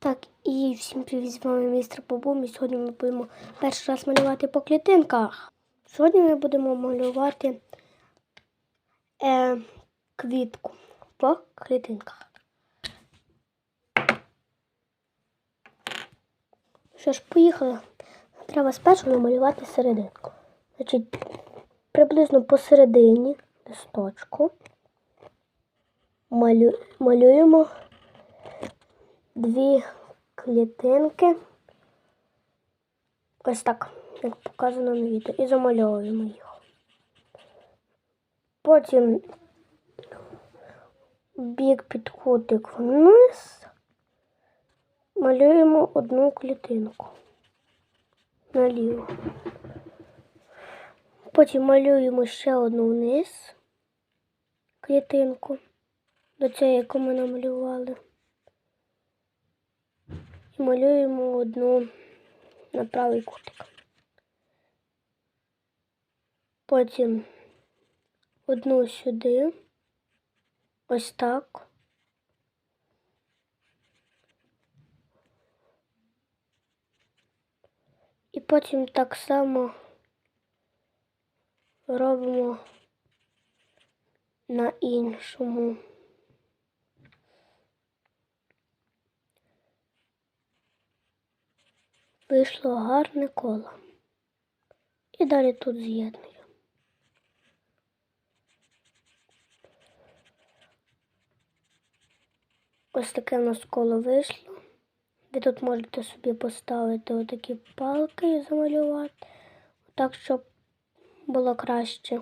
Так, і всім привіт, з вами містер Бобум. І сьогодні ми будемо перший раз малювати по клітинках. Сьогодні ми будемо малювати е, квітку по клітинках. Що ж, поїхали. Треба спершу намалювати серединку. Значить, приблизно посередині листочку малю, малюємо дві клітинки. Ось так, як показано на відео, і замальовуємо їх. Потім бік під кутик вниз малюємо одну клітинку наліво. Потім малюємо ще одну вниз клітинку до цієї, яку ми намалювали. Малюємо одну на правий кутик. Потім одну сюди, ось так. І потім так само робимо на іншому. Вийшло гарне коло. І далі тут з'єдную. Ось таке в нас коло вийшло. Ви тут можете собі поставити отакі палки і замалювати, так, щоб було краще.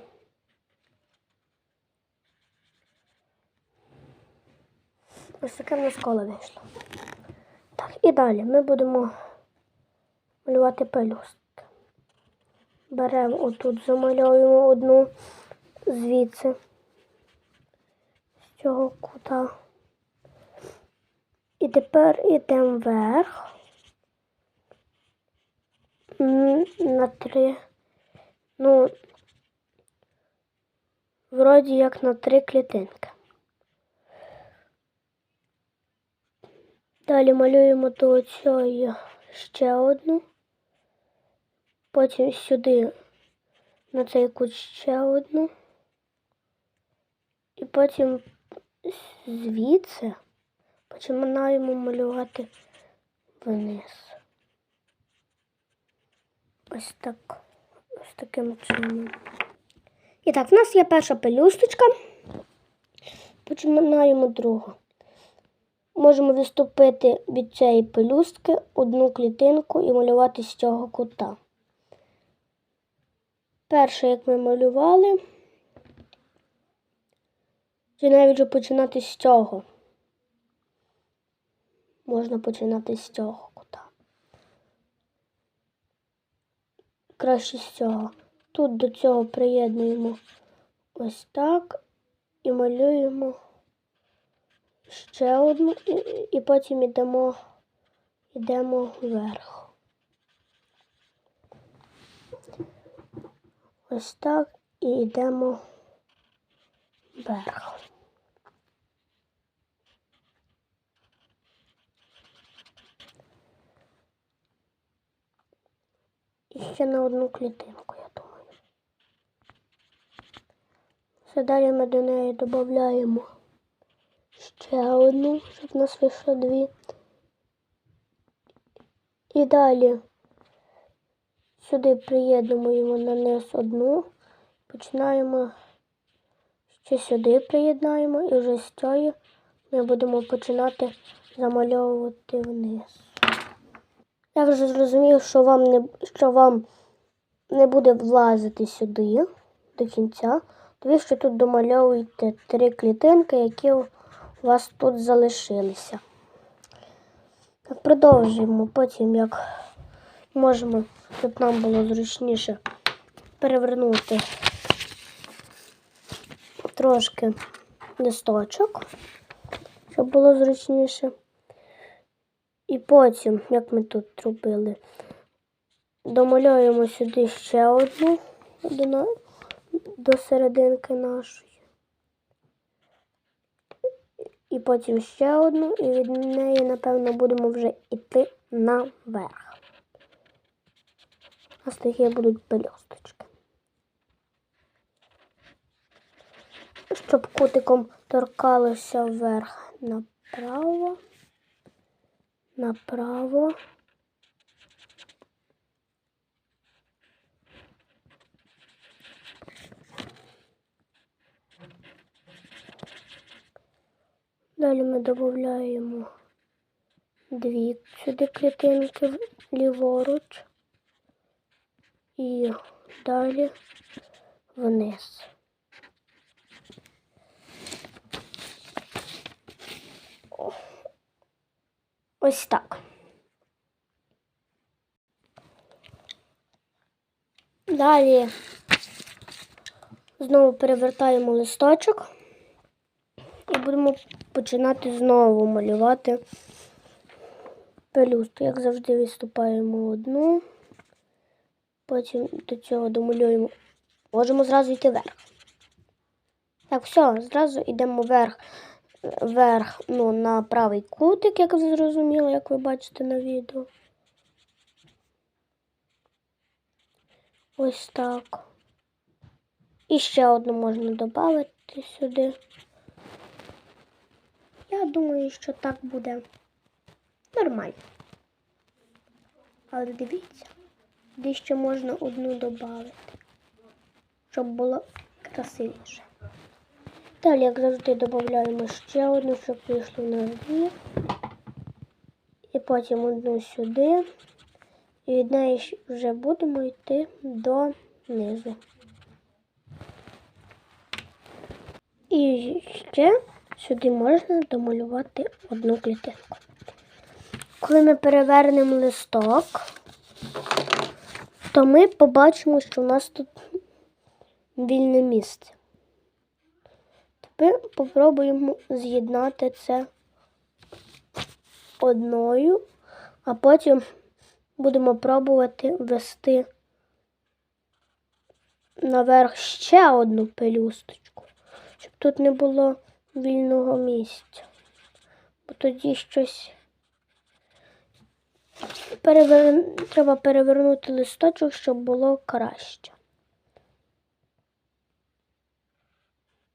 Ось таке в нас коло вийшло. Так, і далі ми будемо малювати пелюстки. Беремо отут, замальовуємо одну звідси, з цього кута. І тепер йдемо вверх на три, ну, вроді як на три клітинки. Далі малюємо до цієї ще одну. Потім сюди на цей кут ще одну. І потім звідси починаємо малювати вниз. Ось так. Ось таким чином. І так, в нас є перша пелюсточка. Починаємо другу. Можемо відступити від цієї пелюстки одну клітинку і малювати з цього кута. Перше, як ми малювали, чи навіть вже починати з цього. Можна починати з цього кута. Краще з цього. Тут до цього приєднуємо ось так і малюємо ще одну, і, і потім йдемо, йдемо вверх. Ось так і йдемо вверх. І ще на одну клітинку, я думаю. Все далі ми до неї додаємо ще одну, щоб у нас вийшло дві. І далі сюди приєднуємо на низ одну, починаємо ще сюди приєднаємо і вже з цієї ми будемо починати замальовувати вниз. Я вже зрозумів, що вам не, що вам не буде влазити сюди до кінця, ви ще тут домальовуєте три клітинки, які у вас тут залишилися. Продовжуємо потім, як можемо, щоб нам було зручніше перевернути трошки листочок, щоб було зручніше. І потім, як ми тут робили, домалюємо сюди ще одну до серединки нашої. і потім ще одну, і від неї, напевно, будемо вже йти наверх. Ось такі будуть пелюсточки. Щоб кутиком торкалося вверх направо, направо. Далі ми додаємо дві сюди клітинки ліворуч і далі вниз. Ось так. Далі знову перевертаємо листочок і будемо починати знову малювати пелюстку. Як завжди, відступаємо одну, потім до цього домалюємо. Можемо зразу йти вверх. Так, все, зразу йдемо вверх, вверх ну, на правий кутик, як зрозуміло, як ви бачите на відео. Ось так. І ще одну можна додати сюди. Я думаю, що так буде нормально. Але дивіться, де ще можна одну додати, щоб було красивіше. Далі, як завжди, додаємо ще одну, щоб вийшло на дві. І потім одну сюди. І від неї вже будемо йти донизу. І ще сюди можна домалювати одну клітинку. Коли ми перевернемо листок, то ми побачимо, що у нас тут вільне місце. Тепер попробуємо з'єднати це одною, а потім будемо пробувати ввести наверх ще одну пелюсточку, щоб тут не було вільного місця. Бо тоді щось перевер... треба перевернути листочок, щоб було краще.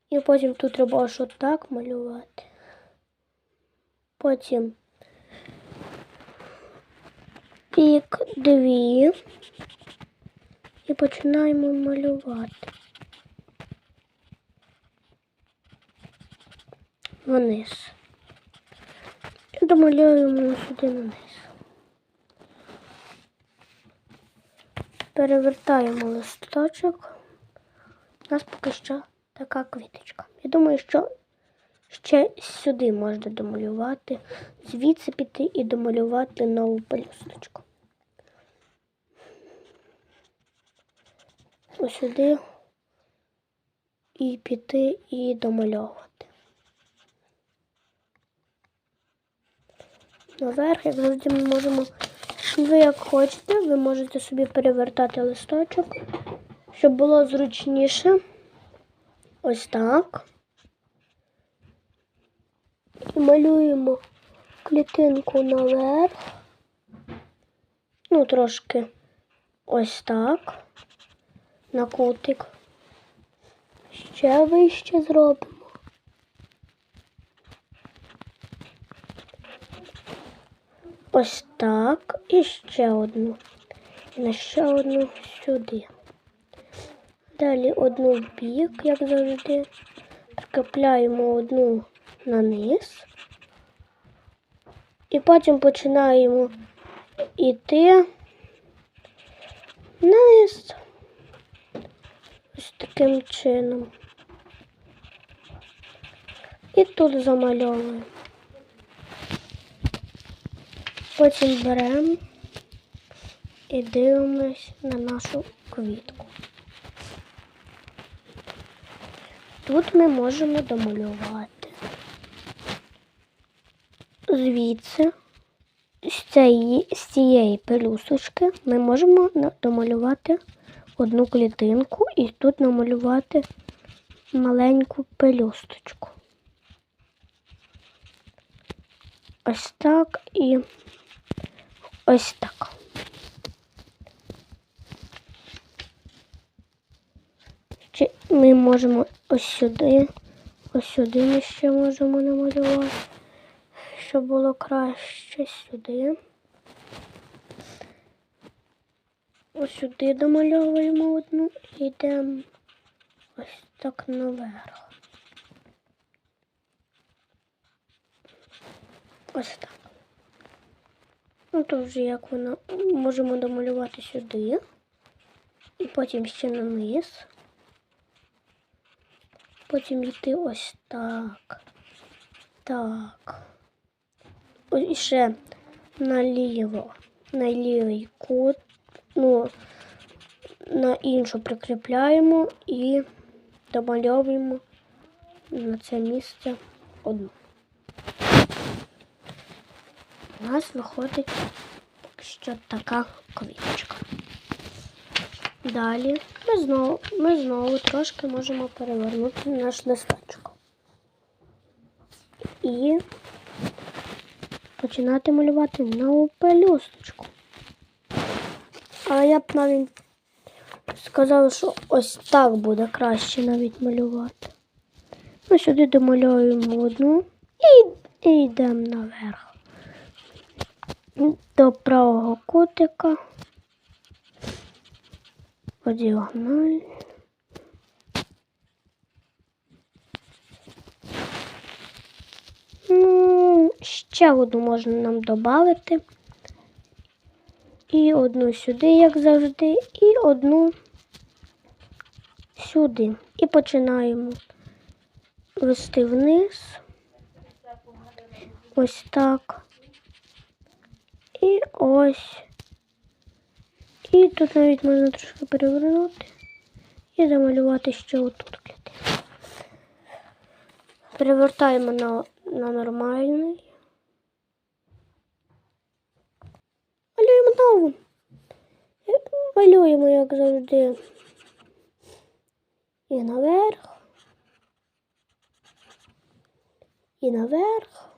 І потім тут треба аж отак малювати. Потім пік дві і починаємо малювати. Вниз. І домалюємо сюди вниз. Перевертаємо листочок. У нас поки що така квіточка. Я думаю, що ще сюди можна домалювати, звідси піти і домалювати нову пелюсточку. Ось сюди і піти і домальовувати. Наверх, як завжди, ми можемо, ви як хочете, ви можете собі перевертати листочок, щоб було зручніше. Ось так. І малюємо клітинку наверх. Ну, трошки ось так. На кутик. Ще вище зробимо. Ось так. І ще одну. І ще одну сюди. Далі одну в бік, як завжди. Прикріпляємо одну на низ. І потім починаємо йти вниз. Ось таким чином. І тут замальовуємо. Потім беремо і дивимось на нашу квітку. Тут ми можемо домалювати. Звідси, з цієї, пелюсочки, ми можемо домалювати одну клітинку і тут намалювати маленьку пелюсточку. ось так і ось так. Ми можемо ось сюди, ось сюди ми ще можемо намалювати, щоб було краще сюди. Ось сюди домальовуємо одну і йдемо ось так наверх. Ось так. Ну, то вже як воно можемо домалювати сюди. І потім ще на низ. Потім йти ось так. Так. І ще наліво. На лівий кут. Ну, на іншу прикріпляємо і домальовуємо на це місце одну. У нас виходить що така квіточка. Далі ми знову, ми знову трошки можемо перевернути наш листочок. І починати малювати нову пелюсточку. Але я б навіть сказала, що ось так буде краще навіть малювати. Ми сюди домалюємо одну і, і йдемо наверх. До правого кутика. По діагоналі. Ну, ще одну можна нам додати. І одну сюди, як завжди, і одну сюди. І починаємо вести вниз. Ось так. І ось. І тут навіть можна трошки перевернути і замалювати ще отут. Перевертаємо на, на нормальний. Малюємо нову. Малюємо, як завжди. І наверх. І наверх.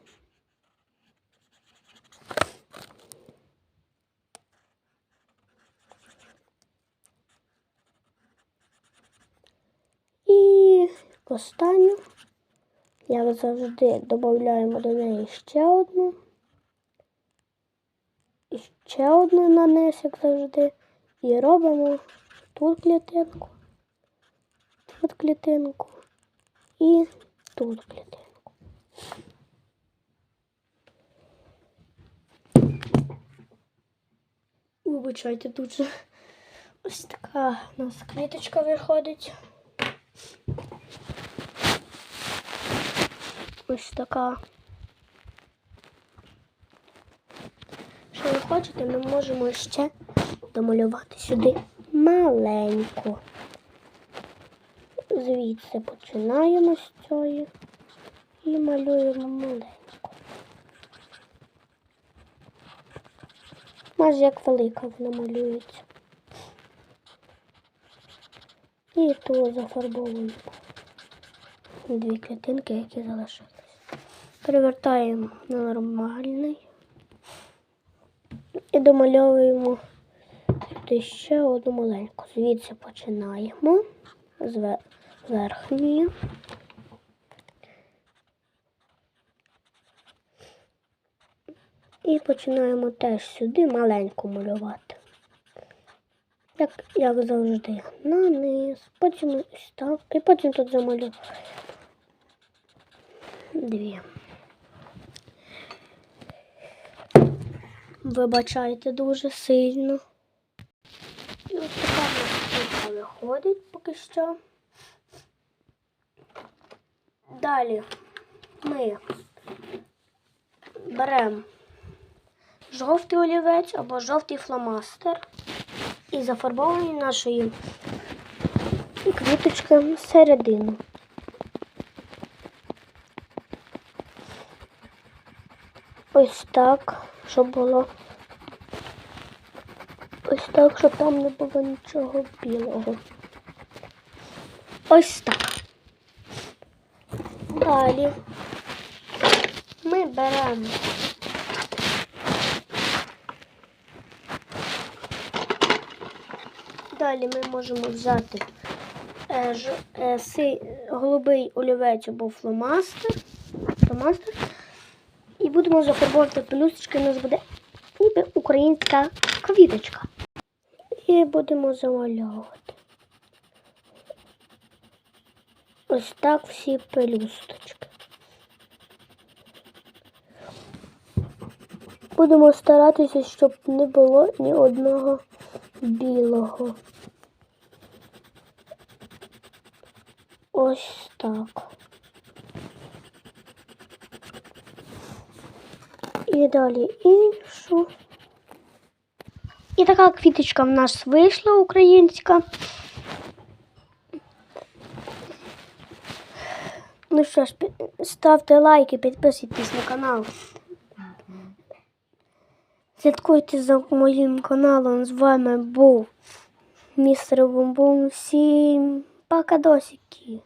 І останню, як завжди, додаємо до неї ще одну. І ще одну на низ, як завжди. І робимо тут клітинку, тут клітинку і тут клітинку. Вибачайте, тут же ось така у нас кліточка виходить. Ось така. Що ви хочете, ми можемо ще домалювати сюди маленьку. Звідси починаємо з цієї і малюємо маленьку. Майже як велика вона малюється. І тут зафарбовуємо дві клітинки, які залишились. Перевертаємо на нормальний і домальовуємо ще одну маленьку. Звідси починаємо з верхньої. І починаємо теж сюди маленьку малювати. Як, як завжди, на низ, потім ось так, і потім тут замалюємо дві. Вибачайте дуже сильно. І ось така нас виходить поки що. Далі ми беремо жовтий олівець або жовтий фломастер і зафарбовуємо нашої квіточки середину. Ось так, щоб було. Ось так, щоб там не було нічого білого. Ось так. Далі ми беремо. Далі ми можемо взяти е, ж, е, си, голубий олівець або фломастер, фломастер і будемо зафарбовувати пелюсточки. У нас буде ніби українська квіточка. І будемо замальовувати. Ось так всі пелюсточки. Будемо старатися, щоб не було ні одного білого. Ось так. І далі іншу. І така квіточка в нас вийшла українська. Ну що ж, ставте лайки, підписуйтесь на канал. Слідкуйте за моїм каналом. З вами був містер Бумбум. Всім пока-досики.